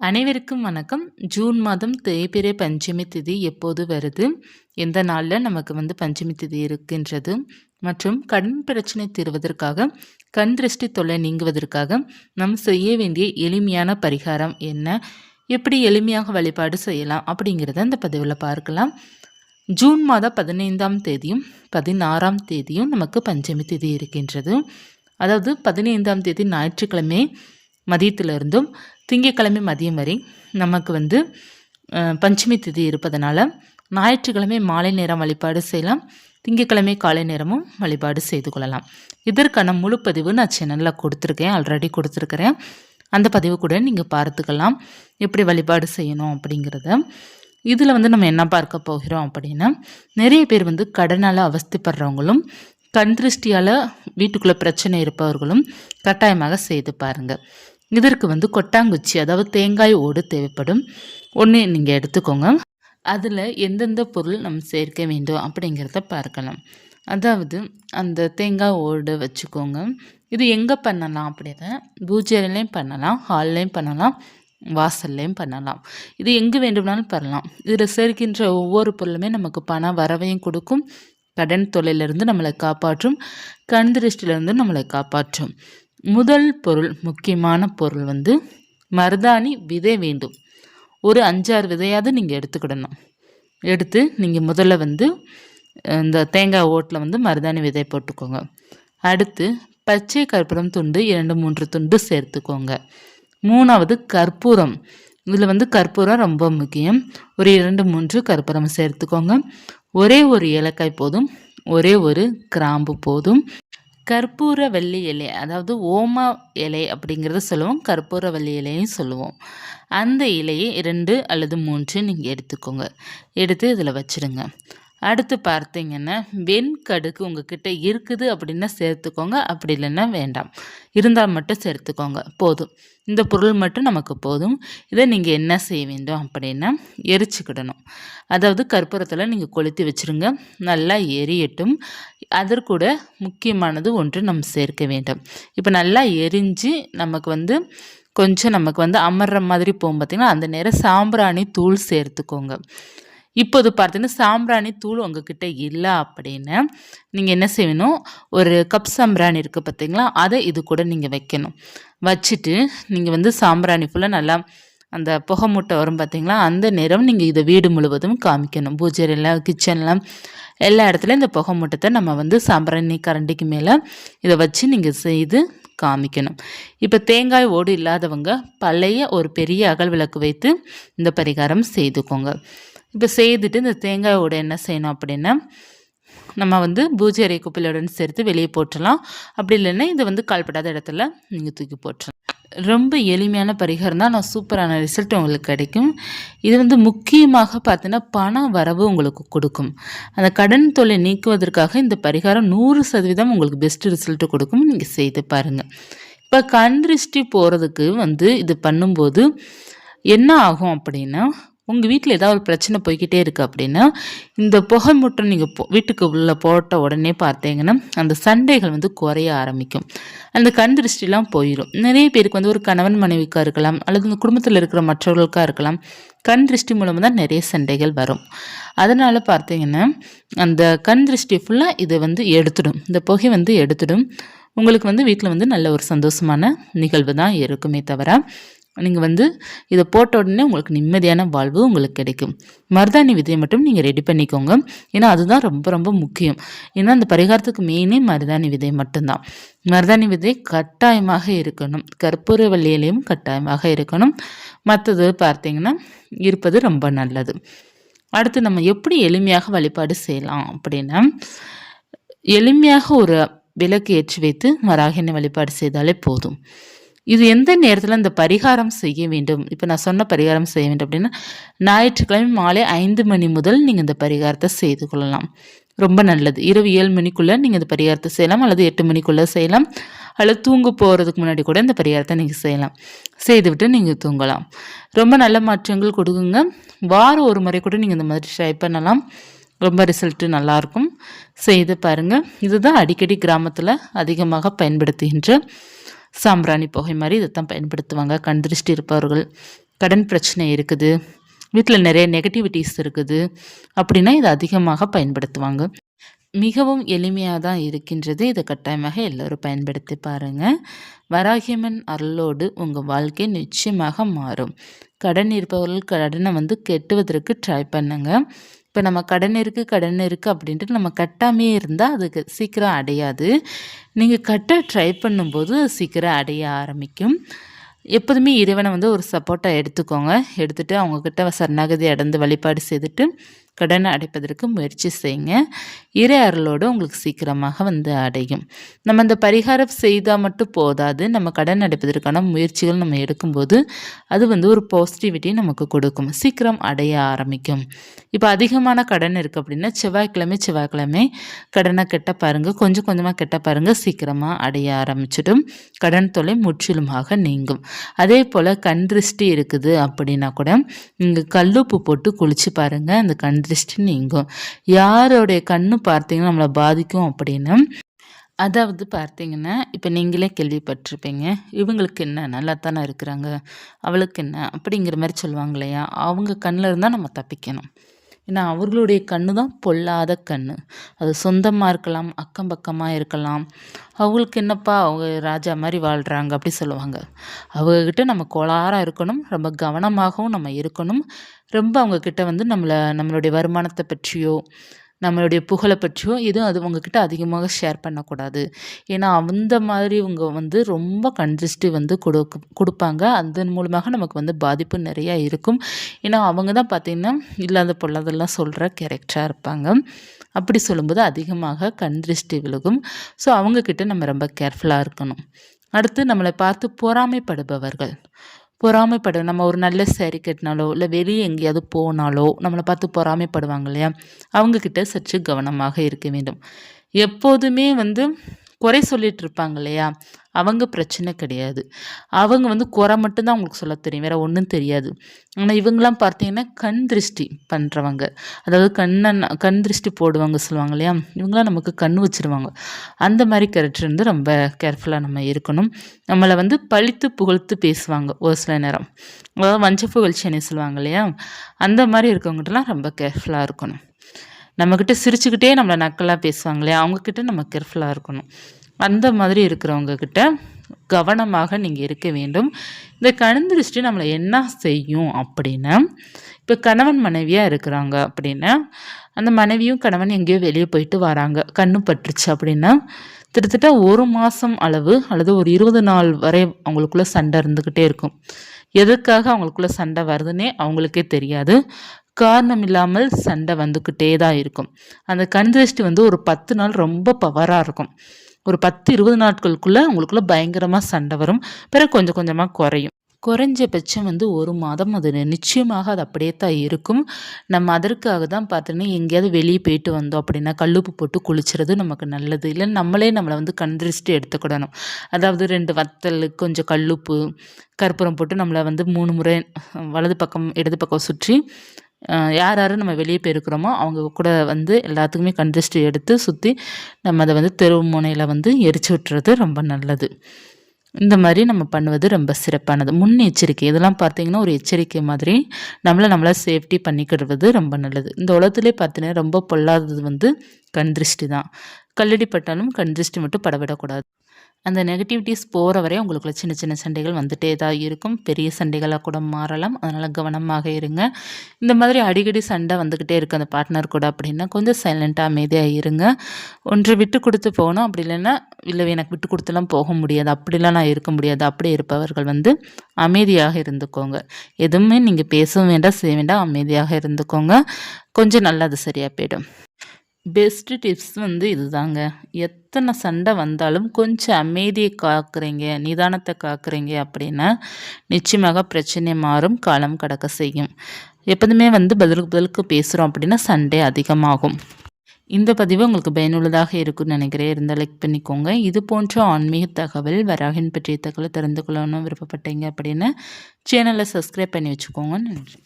அனைவருக்கும் வணக்கம். ஜூன் மாதம் தேய்பிரை பஞ்சமி திதி எப்போது வருது? எந்த நாளில் நமக்கு வந்து பஞ்சமி திதி இருக்கின்றது? மற்றும் கண் பிரச்சனை தீர்வதற்காக கண் திருஷ்டி தொல்லை நீங்குவதற்காக நம் செய்ய வேண்டிய எளிமையான பரிகாரம் என்ன? எப்படி எளிமையாக வழிபாடு செய்யலாம்? அப்படிங்கிறத இந்த பதிவில் பார்க்கலாம். ஜூன் மாதம் பதினைந்தாம் தேதியும் பதினாறாம் தேதியும் நமக்கு பஞ்சமி திதி இருக்கின்றது. அதாவது பதினைந்தாம் தேதி ஞாயிற்றுக்கிழமை மதியத்திலிருந்தும் திங்கக்கிழமை மதியம் வரை நமக்கு வந்து பஞ்சமி திதி இருப்பதனால ஞாயிற்றுக்கிழமை மாலை நேரம் வழிபாடு செய்யலாம். திங்கக்கிழமை காலை நேரமும் வழிபாடு செய்து கொள்ளலாம். இதற்கான முழு பதிவு நான் சேனலில் கொடுத்துருக்கேன் ஆல்ரெடி கொடுத்துருக்குறேன். அந்த பதிவு கூட நீங்கள் பார்த்துக்கலாம். எப்படி வழிபாடு செய்யணும் அப்படிங்கிறத. இதில் வந்து நம்ம என்ன பார்க்க போகிறோம் அப்படின்னா நிறைய பேர் வந்து கடனால் அவஸ்திப்படுறவங்களும் கண் திருஷ்டியால் வீட்டுக்குள்ளே பிரச்சனை இருப்பவர்களும் கட்டாயமாக செய்து பாருங்கள் இதற்கு வந்து கொட்டாங்குச்சி அதாவது தேங்காய் ஓடு தேவைப்படும். ஒன்று நீங்கள் எடுத்துக்கோங்க. அதில் எந்தெந்த பொருள் நம்ம சேர்க்க வேண்டும் அப்படிங்கிறத பார்க்கலாம். அதாவது அந்த தேங்காய் ஓடு வச்சுக்கோங்க. இது எங்கே பண்ணலாம் அப்படின்னா பூஜையிலையும் பண்ணலாம் ஹால்லையும் பண்ணலாம் வாசல்லையும் பண்ணலாம். இது எங்கே வேண்டும்னாலும் பண்ணலாம். இதில் சேர்க்கின்ற ஒவ்வொரு பொருளுமே நமக்கு பண வரவையும் கொடுக்கும். கடன் தொழிலிருந்து நம்மளை காப்பாற்றும். கண் திருஷ்டிலிருந்து நம்மளை காப்பாற்றும். முதல் பொருள் முக்கியமான பொருள் வந்து மருதாணி விதை வேண்டும். ஒரு அஞ்சாறு விதையாவது நீங்கள் எடுத்துக்கிடணும். எடுத்து நீங்கள் முதல்ல வந்து இந்த தேங்காய் ஓட்டில் வந்து மருதாணி விதை போட்டுக்கோங்க. அடுத்து பச்சை கற்பூரம் துண்டு இரண்டு மூன்று துண்டு சேர்த்துக்கோங்க. மூணாவது கற்பூரம். இதில் வந்து கற்பூரம் ரொம்ப முக்கியம். ஒரு இரண்டு மூன்று கற்பூரம் சேர்த்துக்கோங்க. ஒரே ஒரு ஏலக்காய் போதும். ஒரே ஒரு கிராம்பு போதும். கற்பூரவள்ளி இலை அதாவது ஓம இலை அப்படிங்கிறத சொல்லுவோம் கற்பூரவள்ளி இலையும் சொல்லுவோம். அந்த இலையை இரண்டு அல்லது மூன்று நீங்கள் எடுத்துக்கோங்க. எடுத்து இதில் வச்சுடுங்க அடுத்து பார்த்தீங்கன்னா வெண்கடுகு உங்ககிட்ட இருக்குது அப்படின்னா சேர்த்துக்கோங்க அப்படி இல்லைன்னா வேண்டாம். இருந்தால் மட்டும் சேர்த்துக்கோங்க போதும். இந்த பொருள் மட்டும் நமக்கு போதும். இதை நீங்கள் என்ன செய்ய வேண்டும் அப்படின்னா எரிச்சுக்கிடணும். அதாவது கற்பூரத்தில் நீங்கள் கொளுத்தி வச்சுருங்க. நல்லா எரியட்டும். அதற்கூட முக்கியமானது ஒன்று நம்ம சேர்க்க வேண்டும். இப்போ நல்லா எரிஞ்சு நமக்கு வந்து கொஞ்சம் நமக்கு வந்து அமர்ற மாதிரி போகும் பார்த்திங்கன்னா அந்த நேரம் சாம்பிராணி தூள் சேர்த்துக்கோங்க. இப்போது பார்த்தீங்கன்னா சாம்பிராணி தூள் உங்ககிட்ட இல்லை அப்படின்னு நீங்கள் என்ன செய்யணும்? ஒரு கப் சாம்பிராணி இருக்குது பார்த்தீங்களா? அதை இது கூட நீங்கள் வைக்கணும். வச்சுட்டு நீங்கள் வந்து சாம்பிராணி ஃபுல்லாக நல்லா அந்த புகை மூட்டை வரும் பார்த்தீங்களா? அந்த நேரம் நீங்கள் இதை வீடு முழுவதும் காமிக்கணும். பூஜையில் கிச்சனில் எல்லா இடத்துலையும் இந்த புகை மூட்டத்தை நம்ம வந்து சாம்பிராணி கரண்டிக்கு மேலே இதை வச்சு நீங்கள் செய்து காமிக்கணும். இப்போ தேங்காய் ஓடு இல்லாதவங்க பழைய ஒரு பெரிய அகல் விளக்கு வைத்து இந்த பரிகாரம் செய்துக்கோங்க. இப்போ செய்துட்டு இந்த தேங்காயோட என்ன செய்யணும் அப்படின்னா நம்ம வந்து பூஜை அறை குப்பையுடன் சேர்த்து வெளியே போட்டுடலாம் அப்படி இல்லைன்னா இதை வந்து கால்படாத இடத்துல நீங்கள் தூக்கி போட்டுடலாம் ரொம்ப எளிமையான பரிகாரம் தான். நான் சூப்பரான ரிசல்ட் உங்களுக்கு கிடைக்கும். இது வந்து முக்கியமாக பார்த்தீங்கன்னா பண வரவு உங்களுக்கு கொடுக்கும். அந்த கடன் தொல்லை நீக்குவதற்காக இந்த பரிகாரம் நூறு சதவீதம் உங்களுக்கு பெஸ்ட் ரிசல்ட்டு கொடுக்கும். நீங்கள் செய்து பாருங்கள் இப்போ கண் திருஷ்டி போகிறதுக்கு வந்து இது பண்ணும்போது என்ன ஆகும் அப்படின்னா உங்கள் வீட்டில் ஏதாவது ஒரு பிரச்சனை போய்கிட்டே இருக்குது அப்படின்னா இந்த புகை மூட்டை நீங்கள் போ வீட்டுக்கு உள்ளே போட்ட உடனே பார்த்தீங்கன்னா அந்த சண்டைகள் வந்து குறைய ஆரம்பிக்கும். அந்த கண் திருஷ்டிலாம் போயிடும் நிறைய பேருக்கு வந்து ஒரு கணவன் மனைவிக்காக இருக்கலாம் அல்லது இந்த குடும்பத்தில் இருக்கிற மற்றவர்களுக்காக இருக்கலாம் கண் திருஷ்டி மூலமாக தான் நிறைய சண்டைகள் வரும். அதனால் பார்த்தீங்கன்னா அந்த கண் திருஷ்டி ஃபுல்லாக இதை வந்து எடுத்துடும். இந்த புகை வந்து எடுத்துடும். உங்களுக்கு வந்து வீட்டில் வந்து நல்ல ஒரு சந்தோஷமான நிகழ்வு தான் இருக்குமே தவிர நீங்கள் வந்து இதை போட்ட உடனே உங்களுக்கு நிம்மதியான வாழ்வு உங்களுக்கு கிடைக்கும். மருதாணி விதையை மட்டும் நீங்கள் ரெடி பண்ணிக்கோங்க. ஏன்னா அதுதான் ரொம்ப ரொம்ப முக்கியம். ஏன்னா அந்த பரிகாரத்துக்கு மெயினே மருதாணி விதை மட்டும்தான். மருதாணி விதை கட்டாயமாக இருக்கணும். கற்பூர வள்ளியிலையும் கட்டாயமாக இருக்கணும். மற்றது பார்த்தீங்கன்னா இருப்பது ரொம்ப நல்லது. அடுத்து நம்ம எப்படி எளிமையாக வழிபாடு செய்யலாம் அப்படின்னா எளிமையாக ஒரு விளக்கு ஏற்றி வைத்து மராகினை வழிபாடு செய்தாலே போதும். இது எந்த நேரத்தில் இந்த பரிகாரம் செய்ய வேண்டும்? இப்போ நான் சொன்ன பரிகாரம் செய்ய வேண்டும் அப்படின்னா ஞாயிற்றுக்கிழமை மாலை ஐந்து மணி முதல் நீங்கள் இந்த பரிகாரத்தை செய்து கொள்ளலாம். ரொம்ப நல்லது. இரவு ஏழு மணிக்குள்ளே நீங்கள் இந்த பரிகாரத்தை செய்யலாம் அல்லது எட்டு மணிக்குள்ளே செய்யலாம் அல்லது தூங்க போகிறதுக்கு முன்னாடி கூட இந்த பரிகாரத்தை நீங்கள் செய்யலாம். செய்துவிட்டு நீங்கள் தூங்கலாம். ரொம்ப நல்ல மாற்றங்கள் கொடுக்குங்க. வாரம் ஒரு முறை கூட நீங்கள் இந்த மாதிரி ட்ரை பண்ணலாம். ரொம்ப ரிசல்ட்டு நல்லாயிருக்கும். செய்து பாருங்கள் இதுதான் அடிக்கடி கிராமத்தில் அதிகமாக பயன்படுத்துகின்ற சாம்பிராணி புகை மாதிரி இதை தான் பயன்படுத்துவாங்க. கண் திருஷ்டி இருப்பவர்கள். கடன் பிரச்சனை இருக்குது. வீட்டில் நிறைய நெகட்டிவிட்டிஸ் இருக்குது. அப்படின்னா இதை அதிகமாக பயன்படுத்துவாங்க. மிகவும் எளிமையாக தான் இருக்கின்றது. இதை கட்டாயமாக எல்லோரும் பயன்படுத்தி பாருங்கள் வராகியம்மன் அருளோடு உங்கள் வாழ்க்கை நிச்சயமாக மாறும். கடன் இருப்பவர்கள் கடனை வந்து கெட்டுவதற்கு ட்ரை பண்ணுங்கள் இப்போ நம்ம கடன் இருக்குது கடன் இருக்குது அப்படின்ட்டு நம்ம கட்டாமே இருந்தால் அதுக்கு சீக்கிரம் அடையாது. நீங்கள் கட்ட ட்ரை பண்ணும்போது சீக்கிரம் அடைய ஆரம்பிக்கும். எப்போதுமே இறைவனை வந்து ஒரு சப்போர்ட்டாக எடுத்துக்கோங்க. எடுத்துகிட்டு அவங்கக்கிட்ட சரணாகதி அடைந்து வழிபாடு செய்துட்டு கடனை அடைப்பதற்கு முயற்சி செய்யுங்க. இறை அருளோடு உங்களுக்கு சீக்கிரமாக வந்து அடையும். நம்ம அந்த பரிகாரம் செய்தால் மட்டும் போதாது நம்ம கடன் அடைப்பதற்கான முயற்சிகள் நம்ம எடுக்கும்போது அது வந்து ஒரு பாசிட்டிவிட்டி நமக்கு கொடுக்கும். சீக்கிரம் அடைய ஆரம்பிக்கும். இப்போ அதிகமான கடன் இருக்குது அப்படின்னா செவ்வாய்க்கிழமை செவ்வாய்க்கிழமை கடனை கெட்ட பாருங்கள் கொஞ்சம் கொஞ்சமாக கெட்ட பாருங்கள் சீக்கிரமாக அடைய ஆரம்பிச்சிடும். கடன் தொலை முற்றிலுமாக நீங்கும். அதே போல் கண் திருஷ்டி இருக்குது அப்படின்னா கூட நீங்கள் கல்லுப்பு போட்டு குளிச்சு பாருங்கள் அந்த கண் திருஷ்டி நீங்கும். யாரோடைய கண்ணு பார்த்தீங்கன்னா நம்மளை பாதிக்கும் அப்படின்னு. அதாவது பார்த்தீங்கன்னா இப்போ நீங்களே கேள்விப்பட்டிருப்பீங்க இவங்களுக்கு என்ன? நல்லா தானே இருக்கிறாங்க. அவளுக்கு என்ன? அப்படிங்கிற மாதிரி சொல்லுவாங்க இல்லையா? அவங்க கண்ணில் இருந்தால் நம்ம தப்பிக்கணும். ஏன்னா அவர்களுடைய கண்ணு தான் பொல்லாத கண் அது சொந்தமாக இருக்கலாம் அக்கம் பக்கமாக இருக்கலாம். அவங்களுக்கு என்னப்பா அவங்க ராஜா மாதிரி வாழ்கிறாங்க அப்படி சொல்லுவாங்க. அவங்கக்கிட்ட நம்ம கோளாறாக இருக்கணும் ரொம்ப கவனமாகவும் நம்ம இருக்கணும். ரொம்ப அவங்கக்கிட்ட வந்து நம்மளை நம்மளுடைய வருமானத்தை பற்றியோ நம்மளுடைய புகழை பற்றியும் எதுவும் அது உங்ககிட்ட அதிகமாக ஷேர் பண்ணக்கூடாது. ஏன்னா அந்த மாதிரி இவங்க வந்து ரொம்ப கன்ஜஸ்ட்டு வந்து கொடுக்கு கொடுப்பாங்க. அதன் மூலமாக நமக்கு வந்து பாதிப்பு நிறையா இருக்கும். ஏன்னா அவங்க தான் பார்த்திங்கன்னா இல்லாத பொல்லாதெல்லாம் சொல்கிற கேரக்டராக இருப்பாங்க. அப்படி சொல்லும்போது அதிகமாக கண் திருஷ்டி விலகும் ஸோ அவங்கக்கிட்ட நம்ம ரொம்ப கேர்ஃபுல்லாக இருக்கணும். அடுத்து நம்மளை பார்த்து பொறாமைப்படுபவர்கள். பொறாமைப்படு நம்ம ஒரு நல்ல சேரீ கட்டினாலோ இல்லை வெளியே எங்கேயாவது போனாலோ நம்மளை பார்த்து பொறாமைப்படுவாங்க இல்லையா? அவங்கக்கிட்ட சற்று கவனமாக இருக்க வேண்டும். எப்போதுமே வந்து குறை சொல்லிட்டு இருப்பாங்க இல்லையா? அவங்க பிரச்சனை கிடையாது. அவங்க வந்து குறை மட்டும்தான் அவங்களுக்கு சொல்ல தெரியும். வேறு ஒன்றும் தெரியாது. ஆனால் இவங்களாம் பார்த்தீங்கன்னா கண் திருஷ்டி பண்ணுறவங்க அதாவது கண்ணை கண் திருஷ்டி போடுவாங்க சொல்லுவாங்க இல்லையா? இவங்களாம் நமக்கு கண் வச்சுருவாங்க. அந்த மாதிரி கேரக்டர் வந்து ரொம்ப கேர்ஃபுல்லாக நம்ம இருக்கணும். நம்மளை வந்து பழித்து புகழ்த்து பேசுவாங்க ஒரு சில நேரம். அதாவது வஞ்ச என்ன சொல்லுவாங்க இல்லையா? அந்த மாதிரி இருக்கவங்ககிட்டலாம் ரொம்ப கேர்ஃபுல்லாக இருக்கணும். நம்மக்கிட்ட சிரிச்சுக்கிட்டே நம்மளை நக்கலாக பேசுவாங்க இல்லையா? அவங்கக்கிட்ட நம்ம கேர்ஃபுல்லாக இருக்கணும். அந்த மாதிரி இருக்கிறவங்க கிட்ட கவனமாக நீங்கள் இருக்க வேண்டும். இந்த கணந்திருஷ்டி நம்மளை என்ன செய்யும் அப்படின்னா இப்போ கணவன் மனைவியாக இருக்கிறாங்க அப்படின்னா அந்த மனைவியும் கணவன் எங்கேயோ வெளியே போயிட்டு வராங்க. கண்ணு பட்டுருச்சு அப்படின்னா கிட்டத்தட்ட ஒரு மாதம் அளவு அல்லது ஒரு இருபது நாள் வரை அவங்களுக்குள்ள சண்டை இருந்துக்கிட்டே இருக்கும். எதுக்காக அவங்களுக்குள்ள சண்டை வருதுன்னே அவங்களுக்கே தெரியாது. காரணம் இல்லாமல் சண்டை வந்துக்கிட்டே தான் இருக்கும். அந்த கண் திருஷ்டி வந்து ஒரு பத்து நாள் ரொம்ப பவராக இருக்கும். ஒரு பத்து இருபது நாட்களுக்குள்ளே உங்களுக்குள்ளே பயங்கரமாக சண்டை வரும். பிறகு கொஞ்சம் கொஞ்சமாக குறையும். குறைஞ்சபட்சம் வந்து ஒரு மாதம் அது நிச்சயமாக அது அப்படியே தான் இருக்கும். நம்ம அதற்காக தான் பார்த்தோன்னா எங்கேயாவது வெளியே போயிட்டு வந்தோம் அப்படின்னா கல்லுப்பு போட்டு குளிச்சுறது நமக்கு நல்லது. இல்லை நம்மளே நம்மளை வந்து கண்திருஷ்டி எடுத்துக்கிடணும். அதாவது ரெண்டு வத்தல் கொஞ்சம் கல்லுப்பு கற்பூரம் போட்டு நம்மளை வந்து மூணு முறை வலது பக்கம் இடது பக்கம் சுற்றி யார் யார் நம்ம வெளியே போயிருக்கிறோமோ அவங்க கூட வந்து எல்லாத்துக்குமே கண்டிஸ்ட் எடுத்து சுற்றி நம்ம அதை வந்து தெருவு முனையில் வந்து எரிச்சு விட்டுறது ரொம்ப நல்லது. இந்த மாதிரி நம்ம பண்ணுவது ரொம்ப சிறப்பானது. முன்னெச்சரிக்கை. இதெல்லாம் பார்த்தீங்கன்னா ஒரு எச்சரிக்கை மாதிரி நம்மளை நம்மளை சேஃப்டி பண்ணிக்கிடுவது ரொம்ப நல்லது. இந்த உலகத்துலேயே பார்த்தீங்கன்னா ரொம்ப பொல்லாதது வந்து கண் திருஷ்டி தான். கல்லடி பட்டாலும் கண் திருஷ்டி மட்டும் படவிடக்கூடாது. அந்த நெகட்டிவிட்டிஸ் போகிற வரை உங்களுக்குள்ள சின்ன சின்ன சண்டைகள் வந்துட்டே தான் இருக்கும். பெரிய சண்டைகளாக கூட மாறலாம். அதனால் கவனமாக இருங்க. இந்த மாதிரி அடிக்கடி சண்டை வந்துக்கிட்டே இருக்குது அந்த பார்ட்னர் கூட அப்படின்னா கொஞ்சம் சைலண்ட்டாக அமைதியாக இருங்க. ஒன்று விட்டு கொடுத்து போகணும். அப்படி இல்லைன்னா இல்லை எனக்கு விட்டு கொடுத்துலாம் போக முடியாது. அப்படிலாம் நான் இருக்க முடியாது. அப்படி இருப்பவர்கள் வந்து அமைதியாக இருந்துக்கோங்க. எதுவுமே நீங்கள் பேசவும் வேண்டாம் செய்ய வேண்டாம். அமைதியாக இருந்துக்கோங்க. கொஞ்சம் நல்லா அது சரியாக போயிடும். பெஸ்ட்டு டிப்ஸ் வந்து இதுதாங்க. எத்தனை சண்டை வந்தாலும் கொஞ்சம் அமைதியை காக்குறீங்க நிதானத்தை காக்குறீங்க அப்படின்னா நிச்சயமாக பிரச்சனை மாறும் காலம் கடக்க செய்யும். எப்போதுமே வந்து பதிலுக்கு பதிலுக்கு பேசுகிறோம் அப்படின்னா சண்டே அதிகமாகும். இந்த பதிவு உங்களுக்கு பயனுள்ளதாக இருக்கும்னு நினைக்கிறேன். இருந்தால் லைக் பண்ணிக்கோங்க. இது போன்ற ஆன்மீக தகவல் வராகின் பற்றிய தகவலை தெரிந்து கொள்ளணும் விருப்பப்பட்டீங்க அப்படின்னு சேனலை சப்ஸ்கிரைப் பண்ணி வச்சுக்கோங்க. நன்றி.